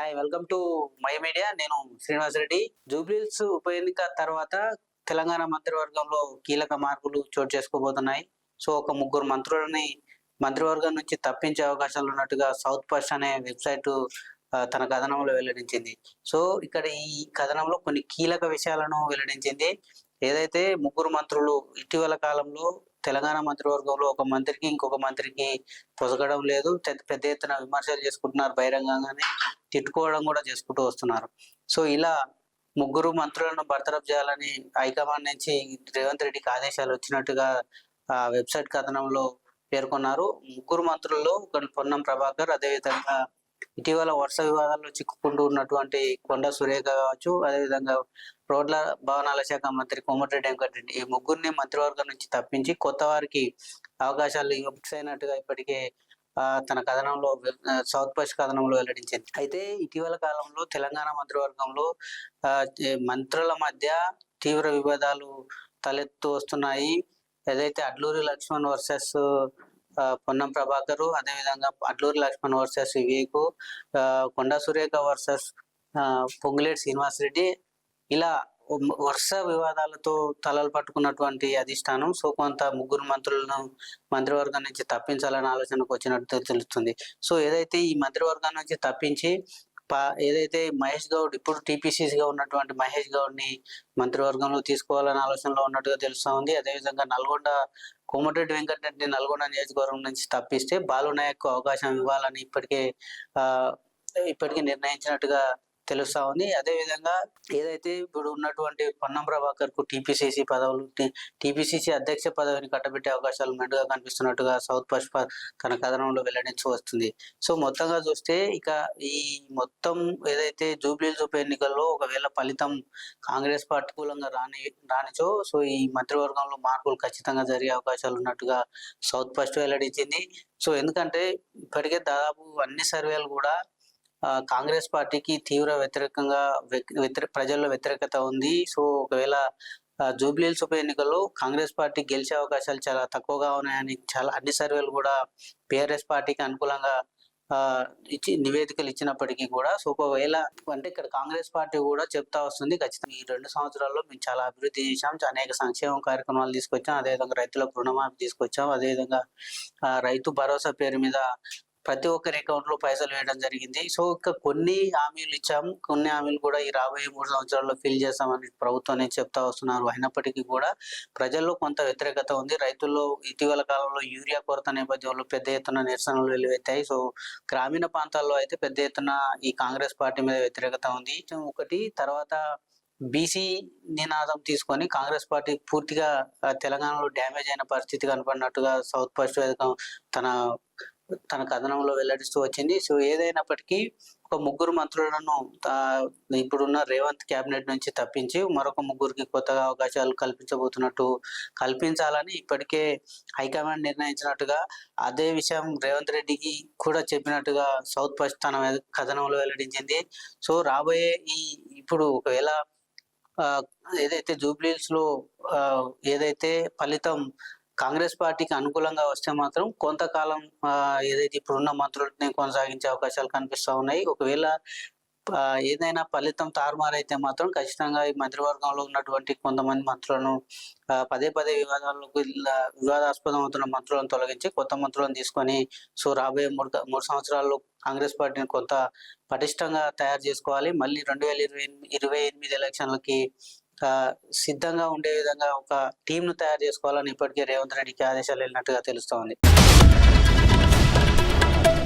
Hi welcome to my media నేను శ్రీనివాస్ రెడ్డి. జూబ్లీహిల్స్ ఉప ఎన్నిక తర్వాత తెలంగాణ మంత్రివర్గంలో కీలక మార్పులు చోటు చేసుకోబోతున్నాయి. సో ఒక ముగ్గురు మంత్రులని మంత్రివర్గం నుంచి తప్పించే అవకాశాలు ఉన్నట్టుగా సౌత్ ఫస్ట్ అనే వెబ్సైట్ తన కథనంలో వెల్లడించింది. సో ఇక్కడ ఈ కథనంలో కొన్ని కీలక విషయాలను వెల్లడించింది. ఏదైతే ముగ్గురు మంత్రులు ఇటీవల కాలంలో తెలంగాణ మంత్రివర్గంలో ఒక మంత్రికి ఇంకొక మంత్రికి పొసగడం లేదు. పెద్ద ఎత్తున విమర్శలు చేసుకుంటున్నారు బహిరంగంగానే తిట్టుకోవడం కూడా చేసుకుంటూ వస్తున్నారు. సో ఇలా ముగ్గురు మంత్రులను బర్తరఫ్ చేయాలని హైకమాండ్ నుంచి రేవంత్ రెడ్డికి ఆదేశాలు వచ్చినట్టుగా ఆ వెబ్సైట్ కథనంలో పేర్కొన్నారు. ముగ్గురు మంత్రుల్లో పొన్నం ప్రభాకర్ అదేవిధంగా ఇటీవల వరుస వివాదాల్లో చిక్కుకుంటూ ఉన్నటువంటి కొండ సురేఖ కావచ్చు అదేవిధంగా రోడ్ల భవనాల శాఖ మంత్రి కోమటిరెడ్డి వెంకటరెడ్డి ఈ ముగ్గురిని మంత్రివర్గం నుంచి తప్పించి కొత్త వారికి అవకాశాలు ఇవ్వసైనట్టుగా ఇప్పటికే తన కథనంలో సౌత్ పస్ట్ కథనంలో వెల్లడించింది. అయితే ఇటీవల కాలంలో తెలంగాణ మంత్రివర్గంలో మంత్రుల మధ్య తీవ్ర వివాదాలు తలెత్తు వస్తున్నాయి. ఏదైతే అడ్లూరి లక్ష్మణ్ వర్సెస్ పొన్నం ప్రభాకర్ అదేవిధంగా అట్లూరి లక్ష్మణ్ వర్సెస్ వివేకు కొండా సురేఖ వర్సెస్ పొంగులేటి శ్రీనివాస్ రెడ్డి ఇలా వరుస వివాదాలతో తలలు పట్టుకున్నటువంటి అధిష్టానం సో కొంత ముగ్గురు మంత్రులను మంత్రివర్గం నుంచి తప్పించాలనే ఆలోచనకు వచ్చినట్టు తెలుస్తుంది. సో ఏదైతే ఈ మంత్రివర్గం నుంచి తప్పించి పా- ఏదైతే మహేష్ గౌడ్ ఇప్పుడు టీపీసీసీగా గా ఉన్నటువంటి మహేష్ గౌడ్ని మంత్రివర్గంలో తీసుకోవాలనే ఆలోచనలో ఉన్నట్టుగా తెలుస్తా ఉంది. అదేవిధంగా నల్గొండ కోమటిరెడ్డి వెంకటరెడ్డి నల్గొండ నియోజకవర్గం నుంచి తప్పిస్తే బాలు అవకాశం ఇవ్వాలని ఇప్పటికే ఆ ఇప్పటికే నిర్ణయించినట్టుగా తెలుస్తా ఉంది అదే విధంగా ఏదైతే ఇప్పుడు ఉన్నటువంటి పొన్నం ప్రభాకర్కు టీపీసీసీ పదవులు టీపీసీసీ అధ్యక్ష పదవిని కట్టబెట్టే అవకాశాలు మెండుగా కనిపిస్తున్నట్టుగా సౌత్ పశ్చిమ తన కథనంలో వెల్లడించి వస్తుంది. సో మొత్తంగా చూస్తే ఇక ఈ మొత్తం ఏదైతే జూబ్లీ ఉప ఎన్నికల్లో ఒకవేళ ఫలితం కాంగ్రెస్ పార్టీ కూలంగా రాని రానిచో సో ఈ మంత్రివర్గంలో మార్పులు ఖచ్చితంగా జరిగే అవకాశాలు ఉన్నట్టుగా సౌత్ ఫస్ట్ వెల్లడించింది. సో ఎందుకంటే ఇప్పటికే దాదాపు అన్ని సర్వేలు కూడా కాంగ్రెస్ పార్టీకి తీవ్ర వ్యతిరేకంగా ప్రజల్లో వ్యతిరేకత ఉంది. సో ఒకవేళ ఆ, జూబ్లీహిల్స్ ఉప ఎన్నికల్లో కాంగ్రెస్ పార్టీ గెలిచే అవకాశాలు చాలా తక్కువగా ఉన్నాయని చాలా అన్ని సర్వేలు కూడా పిఆర్ఎస్ పార్టీకి అనుకూలంగా ఆ, ఇచ్చి నివేదికలు ఇచ్చినప్పటికీ కూడా. సో ఒకవేళ అంటే ఇక్కడ కాంగ్రెస్ పార్టీ కూడా చెప్తా వస్తుంది ఖచ్చితంగా ఈ రెండు సంవత్సరాల్లో మేము చాలా అభివృద్ధి చేశాం. అనేక సంక్షేమ కార్యక్రమాలు తీసుకొచ్చాం. అదేవిధంగా రైతులకు రుణమాఫీ తీసుకొచ్చాం. అదేవిధంగా ఆ, రైతు భరోసా పేరు మీద ప్రతి ఒక్కరి అకౌంట్లో పైసలు వేయడం జరిగింది. సో ఇంకా కొన్ని హామీలు ఇచ్చాం కొన్ని హామీలు కూడా ఈ రాబోయే మూడు సంవత్సరాల్లో ఫిల్ చేస్తామని ప్రభుత్వం చెప్తా వస్తున్నారు. అయినప్పటికీ కూడా ప్రజల్లో కొంత వ్యతిరేకత ఉంది. రైతుల్లో ఇటీవల కాలంలో యూరియా కొరత నేపథ్యంలో పెద్ద ఎత్తున నిరసనలు వెలువెత్తాయి. సో గ్రామీణ ప్రాంతాల్లో అయితే పెద్ద ఎత్తున ఈ కాంగ్రెస్ పార్టీ మీద వ్యతిరేకత ఉంది. ఒకటి తర్వాత బీసీ నినాదం తీసుకొని కాంగ్రెస్ పార్టీ పూర్తిగా తెలంగాణలో డ్యామేజ్ అయిన పరిస్థితి కనపడినట్టుగా సౌత్ పశ్చిమ తన తన కథనంలో వెల్లడిస్తూ వచ్చింది. సో ఏదైనప్పటికీ ఒక ముగ్గురు మంత్రులను ఇప్పుడున్న రేవంత్ కేబినెట్ నుంచి తప్పించి మరొక ముగ్గురికి కొత్తగా అవకాశాలు కల్పించబోతున్నట్టు కల్పించాలని ఇప్పటికే హైకమాండ్ నిర్ణయించినట్టుగా అదే విషయం రేవంత్ రెడ్డికి కూడా చెప్పినట్టుగా సౌత్ పశ్చిమ తన కథనంలో వెల్లడించింది. సో రాబోయే ఈ ఇప్పుడు ఒకవేళ ఏదైతే జూబ్లీస్లో లో ఏదైతే ఫలితం కాంగ్రెస్ పార్టీకి అనుకూలంగా వస్తే మాత్రం కొంతకాలం ఏదైతే ఇప్పుడున్న మంత్రులని కొనసాగించే అవకాశాలు కనిపిస్తూ ఉన్నాయి. ఒకవేళ ఏదైనా ఫలితం తారుమారైతే మాత్రం ఖచ్చితంగా ఈ మంత్రివర్గంలో ఉన్నటువంటి కొంతమంది మంత్రులను పదే పదే వివాదాలకు వివాదాస్పదం అవుతున్న మంత్రులను తొలగించి కొత్త మంత్రులను తీసుకొని సో రాబోయే మూడు మూడు సంవత్సరాల్లో కాంగ్రెస్ పార్టీని కొంత పటిష్టంగా తయారు చేసుకోవాలి. మళ్ళీ రెండు వేల ఇరవై ఇరవై ఎనిమిది ఎలక్షన్లకి సిద్ధంగా ఉండే విధంగా ఒక టీంను తయారు చేసుకోవాలని ఇప్పటికే రేవంత్ రెడ్డికి ఆదేశాలు వెళ్ళినట్టుగా తెలుస్తోంది.